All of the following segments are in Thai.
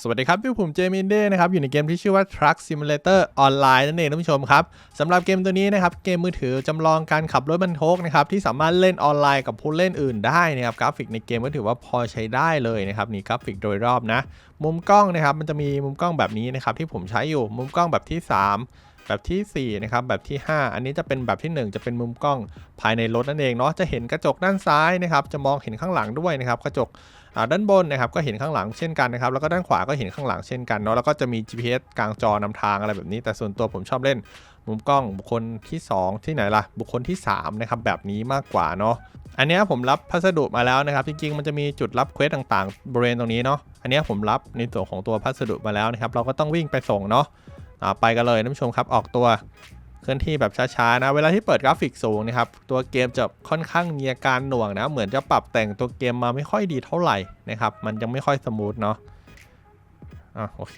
สวัสดีครับพี่ผมเจมินเด้นะครับอยู่ในเกมที่ชื่อว่า Truck Simulator Online นั่นเองท่านผู้ชมครับสำหรับเกมตัวนี้นะครับเกมมือถือจำลองการขับรถบรรทุกนะครับที่สามารถเล่นออนไลน์กับผู้เล่นอื่นได้นะครับกราฟิกในเกมก็ถือว่าพอใช้ได้เลยนะครับนี่กราฟิกโดยรอบนะ มุมกล้องนะครับมันจะมีมุมกล้องแบบนี้นะครับที่ผมใช้อยู่มุมกล้องแบบที่ 3แบบที่4นะครับแบบที่ 5 อันนี้จะเป็นแบบที่ 1 จะเป็นมุมกล้องภายในรถนั่นเองเนาะจะเห็นกระจกด้านซ้ายนะครับจะมองเห็นข้างหลังด้วยนะครับกระจก ด้านบนนะครับก็เห็นข้างหลังเช่นกันนะครับแล้วก็ด้านขวาก็เห็นข้างหลังเช่นกันเนาะแล้วก็จะมี GPS กลางจอนำทางอะไรแบบนี้ แต่ส่วนตัวผมชอบเล่นมุมกล้องบุคคลที่ 2 ที่ไหนล่ะ บุคคลที่3นะครับแบบนี้มากกว่าเนาะอันนี้ผมรับพัสดุมาแล้วนะครับ จริงๆ มันจะมีจุดรับเควสต่างๆ บริเวณตรงนี้เนาะอันนี้ผมรับในส่วนของตัวพัสดุมาแล้วนะครับ เราก็ต้องวิ่งไปส่งเนาะไปกันเลยท่านผู้ชมครับออกตัว เคลื่อนที่แบบช้าๆนะ เวลาที่เปิดกราฟิกสูงนะครับ ตัวเกมจะค่อนข้างมีอาการหน่วงนะ เหมือนจะปรับแต่งตัวเกมมาไม่ค่อยดีเท่าไหร่นะครับ มันยังไม่ค่อยสมูทเนาะ อะโอเค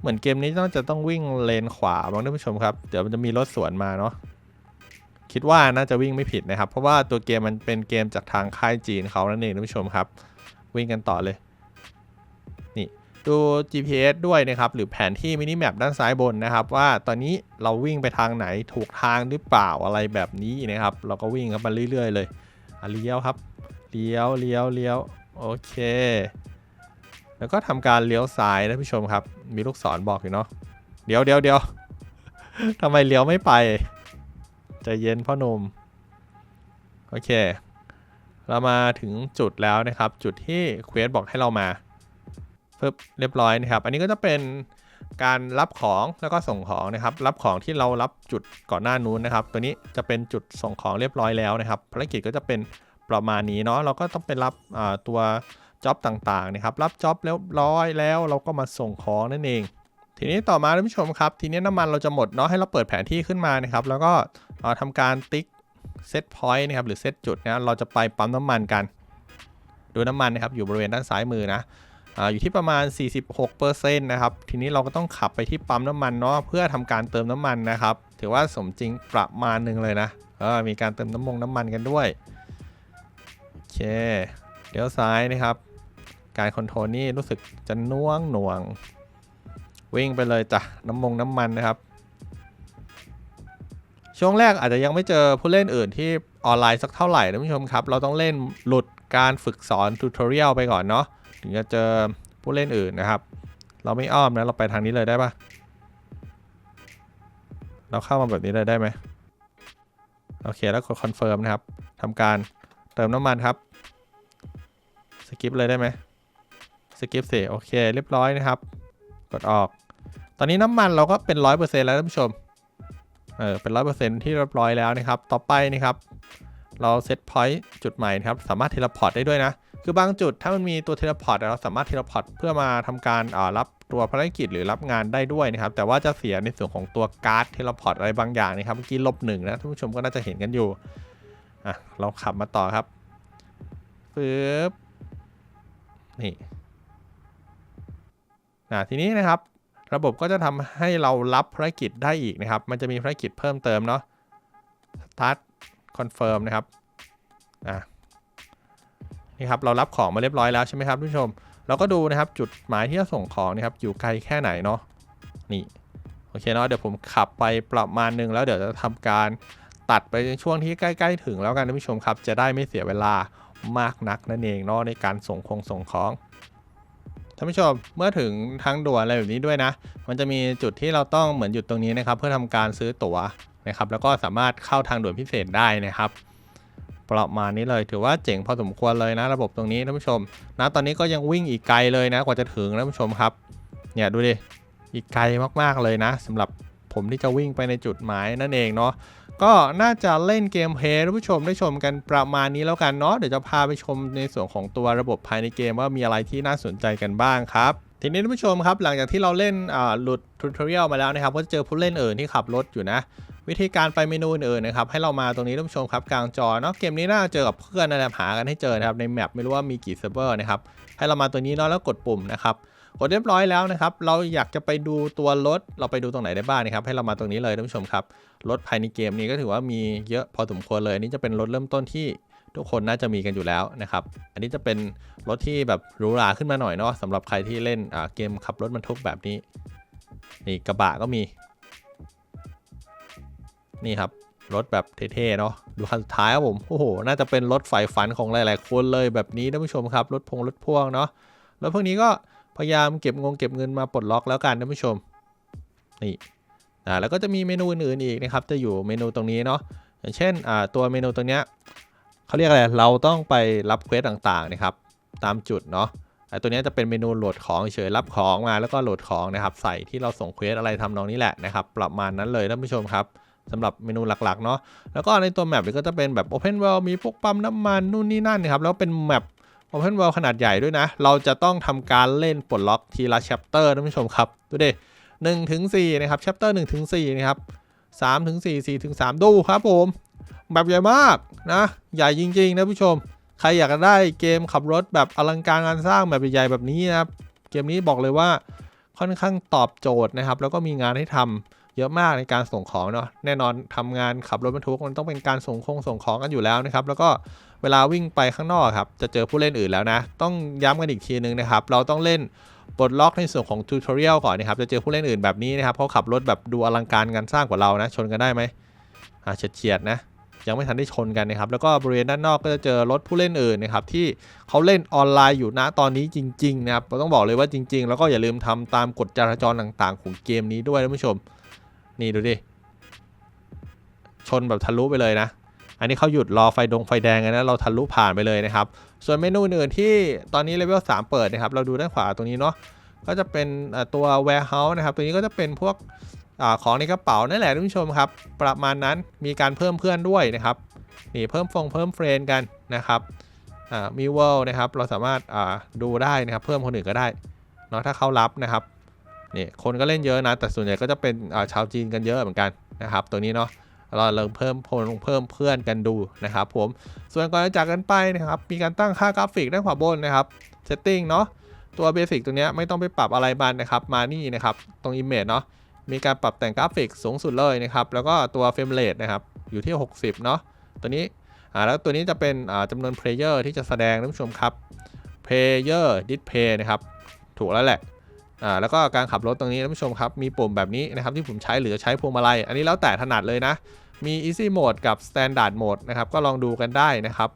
เหมือนเกมนี้ต้องจะต้องวิ่งเลนขวาบ้างท่านผู้ชมครับ เดี๋ยวมันจะมีรถสวนมาเนาะ คิดว่าน่าจะวิ่งไม่ผิดนะครับ เพราะว่าตัวเกมมันเป็นเกมจากทางค่ายจีนเขานั่นเองท่านผู้ชมครับ วิ่งกันต่อเลย ดู GPS ด้วยนะครับ หรือแผนที่มินิแมปด้านซ้ายบนนะครับ ว่าตอนนี้เราวิ่งไปทางไหนถูกทางหรือเปล่าอะไรแบบนี้นะครับ เราก็วิ่งกันมาเรื่อย ๆ เลยเลี้ยวครับเลี้ยวเลี้ยวเลี้ยวโอเค แล้วก็ทำการเลี้ยวซ้ายนะผู้ชมครับ มีลูกศรบอกอยู่เนาะเดี๋ยวเดี๋ยวเดี๋ยวทำไมเลี้ยวไม่ไปใจเย็นพ่อหนุ่มโอเค เรามาถึงจุดแล้วนะครับ จุดที่เควสบอกให้เรามา ปึ๊บเรียบร้อยนะครับ อันนี้ก็จะเป็นการรับของแล้วก็ส่งของนะครับ รับของที่เรารับจุดก่อนหน้านู้นนะครับ ตัวนี้จะเป็นจุดส่งของเรียบร้อยแล้วนะครับ ภารกิจก็จะเป็นประมาณนี้เนาะ เราก็ต้องไปรับตัวจ็อบต่างๆนะครับ รับจ็อบเรียบร้อยแล้วเราก็มาส่งของนั่นเอง ทีนี้ต่อมาท่านผู้ชมครับ ทีนี้น้ำมันเราจะหมดเนาะ ให้เราเปิดแผนที่ขึ้นมานะครับ แล้วก็อ่าทำการติ๊กเซตพอยต์นะครับ หรือเซตจุดนะ เราจะไปปั๊มน้ำมันกัน ดูน้ำมันนะครับ อยู่บริเวณด้านซ้ายมือนะ อยู่ที่ประมาณ 46%นะครับ ทีนี้เราก็ต้องขับไปที่ปั๊มน้ำมันเนาะเพื่อทำการเติมน้ำมันนะครับ ถือว่าสมจริงประมาณหนึ่งเลยนะเออมีการเติมน้ำมงน้ำมันกันด้วยโอเคเลี้ยวซ้ายนะครับ การคอนโทรลนี่รู้สึกจะน่วงหน่วง วิ่งไปเลยจ้ะน้ำมงน้ำมันนะครับ ช่วงแรกอาจจะยังไม่เจอผู้เล่นอื่นที่ออนไลน์สักเท่าไหร่นะผู้ชมครับ เราต้องเล่นหลุดการฝึกสอนทูตอเรียลไปก่อนเนาะ ถึงจะเจอผู้เล่นอื่นนะครับ เราไม่อ้อมนะ เราไปทางนี้เลยได้ปะเราเข้ามาแบบนี้เลยได้ไหมโอเค แล้วกดคอนเฟิร์มนะครับทำการเติมน้ำมันครับสกิปเลยได้ไหมสกิปสิโอเค เรียบร้อยนะครับ กดออก ตอนนี้น้ำมันเราก็เป็นร้อยเปอร์เซ็นต์แล้วท่านผู้ชม เออ เป็นร้อยเปอร์เซ็นต์ที่เรียบร้อยแล้วนะครับ ต่อไปนะครับ เราเซตพอยต์จุดใหม่นะครับ สามารถเทเลพอร์ตได้ด้วยนะ คือบางจุดถ้ามันมีตัวเทเลพอร์ตเราสามารถเทเลพอร์ตเพื่อมาทำการรับตัวภารกิจหรือรับงานได้ด้วยนะครับ แต่ว่าจะเสียในส่วนของตัวการ์ดเทเลพอร์ตอะไรบางอย่างนะครับเมื่อกี้ลบหนึ่งนะท่านผู้ชมก็น่าจะเห็นกันอยู่อะเราขับมาต่อครับปึ๊บนี่อะทีนี้นะครับ ระบบก็จะทำให้เรารับภารกิจได้อีกนะครับ มันจะมีภารกิจเพิ่มเติมเนาะ start confirm นะครับอะ นี่ครับเรารับของมาเรียบร้อยแล้วใช่ไหมครับทุกผู้ชม เราก็ดูนะครับจุดหมายที่จะส่งของนะครับอยู่ไกลแค่ไหนเนาะนี่โอเคเนาะเดี๋ยวผมขับไปประมาณหนึงแล้วเดี๋ยวจะทำการตัดไปในช่วงที่ใกล้ ๆ ถึงแล้วกันท่านผู้ชมครับ จะได้ไม่เสียเวลามากนักนั่นเองเนาะในการส่งคงส่งของท่านผู้ชมเมื่อถึงทางด่วนอะไรแบบนี้ด้วยนะ มันจะมีจุดที่เราต้องเหมือนหยุดตรงนี้นะครับ เพื่อทำการซื้อตั๋วนะครับ แล้วก็สามารถเข้าทางด่วนพิเศษได้นะครับ ประมาณนี้เลย ถือว่าเจ๋งพอสมควรเลยนะระบบตรงนี้ท่านผู้ชม นะตอนนี้ก็ยังวิ่งอีกไกลเลยนะ กว่าจะถึงท่านผู้ชมครับ เนี่ยดูดิอีกไกลมากๆเลยนะสำหรับผมที่จะวิ่งไปในจุดหมายนั่นเองเนาะก็น่าจะเล่นเกมเพลย์ท่านผู้ชมได้ชมกันประมาณนี้แล้วกันเนาะเดี๋ยวจะพาไปชมในส่วนของตัวระบบภายในเกมว่ามีอะไรที่น่าสนใจกันบ้างครับทีนี้ท่านผู้ชมครับหลังจากที่เราเล่นหลุดทูตอเรียลมาแล้วนะครับก็จะเจอผู้เล่นเอื่นที่ขับรถอยู่นะ วิธีการไปเมนูอื่นๆนะครับให้เรามาตรงนี้ท่านผู้ชมครับกลางจอเนาะเกมนี้น่าจะเจอกับเพื่อนนะครับหากันให้เจอนะครับในแมปไม่รู้ว่ามีกี่เซิร์ฟเวอร์นะครับให้เรามาตัวนี้เนาะแล้วกดปุ่มนะครับกดเรียบร้อยแล้วนะครับ เราอยากจะไปดูตัวรถ เราไปดูตรงไหนได้บ้างนะครับ ให้เรามาตรงนี้เลยท่านผู้ชมครับ รถภายในเกมนี้ก็ถือว่ามีเยอะพอสมควรเลย อันนี่จะเป็นรถเริ่มต้นที่ทุกคนน่าจะมีกันอยู่แล้วนะครับ อันนี้จะเป็นรถที่แบบหรูหราขึ้นมาหน่อยเนาะสำหรับใครที่เล่นอ่าเกมขับรถบรรทุกแบบนี้ นี่กระบะก็มี นี่ครับรถแบบเท่ๆเนาะดูคันสุดท้ายครับผมโอ้โหน่าจะเป็นรถไฟฝันของหลายๆคนเลยแบบนี้ท่านผู้ชมครับรถพงรถพ่วงเนาะรถพวกนี้ก็พยายามเก็บงงเก็บเงินมาปลดล็อกแล้วกันท่านผู้ชมนี่อ่าแล้วก็จะมีเมนูอื่นๆอีกนะครับจะอยู่เมนูตรงนี้เนาะอย่างเช่นอ่าตัวเมนูตรงเนี้ยเขาเรียกอะไรเราต้องไปรับเควสต่างๆนะครับตามจุดเนาะไอ้ตัวนี้จะเป็นเมนูโหลดของเฉยรับของมาแล้วก็โหลดของนะครับ ใส่ที่เราส่งเควสอะไรทำนองนี้แหละนะครับ ประมาณนั้นเลยท่านผู้ชมครับ สำหรับเมนูหลักๆเนาะแล้วก็ในตัวแมปก็จะเป็นแบบ Open World มีพวกปั๊มน้ำมันนู่นนี่นั่นนะครับแล้วเป็นแมป Open World ขนาดใหญ่ด้วยนะ เราจะต้องทำการเล่นปลดล็อกทีละ chapter ท่านผู้ชมครับดูดิหนึ่งถึงสี่นะครับ chapter หนึ่งถึงสี่นะครับสามถึงสี่สี่ถึงสามดูครับผมแบบใหญ่มากนะ ใหญ่จริงๆนะผู้ชม ใครอยากจะได้เกมขับรถแบบอลังการงานสร้างแบบใหญ่ๆแบบนี้นะครับ เกมนี้บอกเลยว่าค่อนข้างตอบโจทย์นะครับ แล้วก็มีงานให้ทำ เยอะมากในการส่งของเนาะแน่นอนทำงานขับรถบรรทุกมันต้องเป็นการส่งคงส่งของกันอยู่แล้วนะครับแล้วก็เวลาวิ่งไปข้างนอกครับจะเจอผู้เล่นอื่นแล้วนะ ต้องย้ำกันอีกทีนึงนะครับเราต้องเล่นปลดล็อกในส่วนของทูตอเรียลก่อนนะครับจะเจอผู้เล่นอื่นแบบนี้นะครับเพราขับรถแบบดูอลังการงานสร้างกว่าเรานะชนกันได้ไหมอ่าเฉียดๆนะยังไม่ทันได้ชนกันนะครับ แล้วก็บริเวณด้านนอกก็จะเจอรถผู้เล่นอื่นนะครับที่เขาเล่นออนไลน์อยู่ณตอนนี้จริง ๆ นะครับเราต้องบอกเลยว่าจริง ๆ แล้วก็อย่าลืมทำตามกฎจราจรต่าง ๆ ของเกมนี้ด้วยท่านผู้ชม นี่ดูดิ ชนแบบทะลุไปเลยนะ อันนี้เขาหยุดรอไฟดงไฟแดงนะ เราทะลุผ่านไปเลยนะครับ ส่วนเมนูอื่นที่ตอนนี้เลเวล3เปิดนะครับ เราดูด้านขวาตรงนี้เนาะ ก็จะเป็นตัว warehouse นะครับ ตัวนี้ก็จะเป็นพวกอของในกระเป๋านั่นแหละท่านผู้ชมครับ ประมาณนั้น มีการเพิ่มเพื่อนด้วยนะครับ นี่เพิ่มฟงเพิ่มเฟรนกันนะครับมีเวลนะครับ เราสามารถดูได้นะครับ เพิ่มคนอื่นก็ได้เนาะถ้าเขารับนะครับ นี่คนก็เล่นเยอะนะ แต่ส่วนใหญ่ก็จะเป็นชาวจีนกันเยอะเหมือนกันนะครับ ตัวนี้เนาะเราเริ่มเพิ่มพลเพิ่มเพื่อนกันดูนะครับผมส่วนก่อนจะจากกันไปนะครับ มีการตั้งค่ากราฟิกด้านขวาบนนะครับ setting เนาะตัวเบสิกตัวนี้ไม่ต้องไปปรับอะไรบันนะครับ มานี่นะครับ ตรง image เนาะมีการปรับแต่งกราฟิกสูงสุดเลยนะครับ แล้วก็ตัว frame rate นะครับ อยู่ที่ 60 เนาะตัวนี้อ่าแล้วตัวนี้จะเป็นอ่าจำนวน player ที่จะแสดงท่านผู้ชมครับ player display นะครับ ถูกแล้วแหละ อ่าแล้วก็การขับรถตรงนี้ท่านผู้ชมครับ มีปุ่มแบบนี้นะครับที่ผมใช้หรือใช้พวงมาลัย อันนี้แล้วแต่ถนัดเลยนะ มี easy mode กับ standard mode นะครับ ก็ลองดูกันได้นะครับ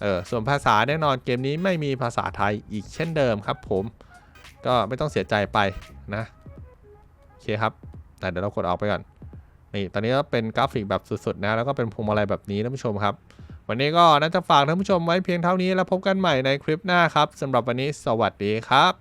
เออส่วนภาษาแน่นอนเกมนี้ไม่มีภาษาไทยอีกเช่นเดิมครับผม ก็ไม่ต้องเสียใจไปนะโอเคครับ แต่เดี๋ยวเรากดออกไปก่อนนี่ตอนนี้ก็เป็นกราฟิกแบบสุดๆนะแล้วก็เป็นพวงมาลัยแบบนี้ท่านผู้ชมครับ วันนี้ก็น่าจะฝากท่านผู้ชมไว้เพียงเท่านี้แล้วพบกันใหม่ในคลิปหน้าครับสำหรับวันนี้สวัสดีครับ